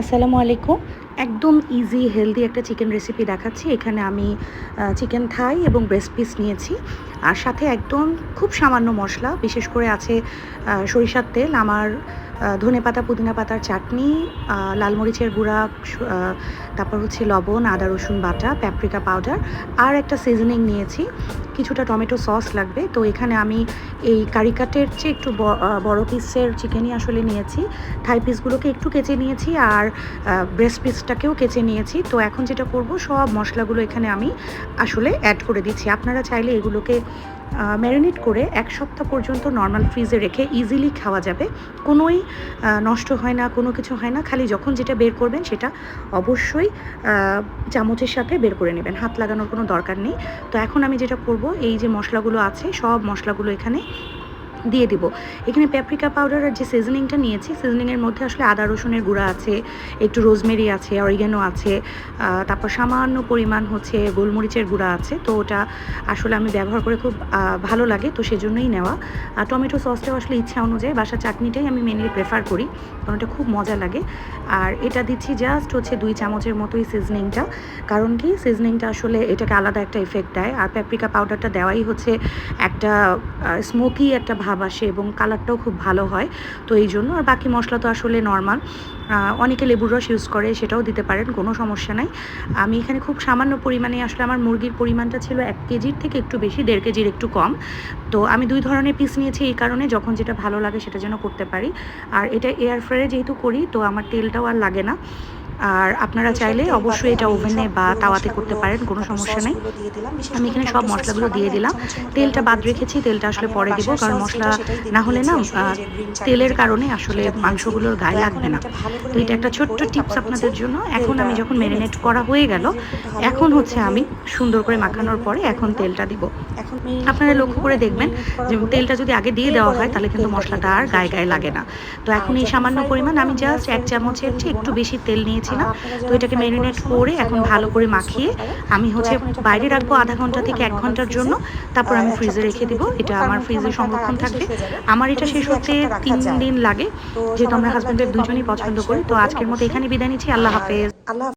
আসসালামু আলাইকুম। একদম ইজি হেলদি একটা চিকেন রেসিপি দেখাচ্ছি। এখানে আমি চিকেন থাই এবং ব্রেস্ট পিস নিয়েছি। আর সাথে একদম খুব সামান্য মশলা, বিশেষ করে আছে সরিষার তেল, আমার ধনে পাতা, পুদিনা পাতার চাটনি লাল মরিচের গুঁড়া তারপর হচ্ছে লবণ, আদা, রসুন বাটা প্যাপরিকা পাউডার আর একটা সিজনিং নিয়েছি। কিছুটা টমেটো সস লাগবে। তো এখানে আমি এই কারিকাটের চেয়ে একটু বড় পিসের চিকেনই আসলে নিয়েছি। থাই পিসগুলোকে একটু কেচে নিয়েছি আর ব্রেস্ট পিসটাকেও কেচে নিয়েছি। তো এখন যেটা করব, সব মশলাগুলো এখানে আমি আসলে অ্যাড করে দিচ্ছি। আপনারা চাইলে এগুলোকে ম্যারিনেট করে এক সপ্তাহ পর্যন্ত নর্মাল ফ্রিজে রেখে ইজিলি খাওয়া যাবে। কোনোই নষ্ট হয় না, কোনো কিছু হয় না। খালি যখন যেটা বের করবেন সেটা অবশ্যই চামচের সাথে বের করে নেবেন। হাত লাগানোর কোনো দরকার নেই। তো এখন আমি যেটা করব, এই যে মশলাগুলো আছে, সব মশলাগুলো এখানে দিয়ে দিব। এখানে প্যাপ্রিকা পাউডার আর যে সিজনিংটা নিয়েছি সিজনিংয়ের মধ্যে আসলে আদা, রসুনের গুঁড়া আছে, একটু রোজমেরি আছে অরিগ্যানো আছে তারপর সামান্য পরিমাণ হচ্ছে গোলমরিচের গুঁড়া আছে। তো ওটা আসলে আমি ব্যবহার করে খুব ভালো লাগে, তো সেজন্যই নেওয়া। আর টমেটো সসটাও আসলে ইচ্ছা অনুযায়ী বাসা চাটনিটাই আমি মেনলি প্রেফার করি, কারণ এটা খুব মজা লাগে। আর এটা দিচ্ছি জাস্ট হচ্ছে দুই চামচের মতোই সিজনিংটা কারণ কি সিজনিংটা আসলে এটাকে আলাদা একটা এফেক্ট দেয়। আর প্যাপ্রিকা পাউডারটা দেওয়াই হচ্ছে একটা স্মোকি একটা ভাব আসে এবং কালারটাও খুব ভালো হয়। তো এই জন্য আর বাকি মশলা তো আসলে নর্মাল অনেকে লেবুর রস ইউজ করে, সেটাও দিতে পারেন, কোনো সমস্যা নাই। আমি এখানে খুব সামান্য পরিমাণে আসলে আমার মুরগির পরিমাণটা ছিল এক কেজির থেকে একটু বেশি, দেড় কেজির একটু কম। তো আমি দুই ধরনের পিস নিয়েছি এই কারণে, যখন যেটা ভালো লাগে সেটা যেন করতে পারি। আর এটা এয়ার ফ্রায়ারে যেহেতু করি, তো আমার তেলটাও আর লাগে না। আর আপনারা চাইলে অবশ্যই এটা ওভেনে বা তাওয়াতে করতে পারেন কোনো সমস্যা নেই। আমি এখানে সব মশলাগুলো দিয়ে দিলাম। তেলটা বাদ রেখেছি তেলটা আসলে পরে দিব কারণ মশলা না হলে না তেলের কারণে আসলে মাংসগুলোর গায়ে লাগবে না। তো এটা একটা ছোট্ট টিপস আপনাদের জন্য। এখন আমি যখন ম্যারিনেট করা হয়ে গেল এখন হচ্ছে আমি সুন্দর করে মাখানোর পরে এখন তেলটা দিব। এখন আপনারা লক্ষ্য করে দেখবেন যে তেলটা যদি আগে দিয়ে দেওয়া হয় তাহলে কিন্তু মশলাটা আর গায়ে গায়ে লাগে না। তো এখন এই সামান্য পরিমাণ আমি জাস্ট এক চামচের চেয়ে একটু বেশি তেল নিয়েছিলাম তো এটাকে ম্যারিনেট করে এখন ভালো করে মাখিয়ে আমি হচ্ছে বাইরে রাখব আধা ঘণ্টা থেকে এক ঘণ্টার জন্য তারপর আমি ফ্রিজে রেখে দিব। এটা আমার ফ্রিজে সংরক্ষণ থাকবে। আমার এটা শেষ হতে তিন দিন লাগে যেহেতু আমরা হাজব্যান্ডের দুজনই পছন্দ করি তো আজকের মতো এখানে বিদায় নিচ্ছি আল্লাহ হাফেজ। আল্লাহ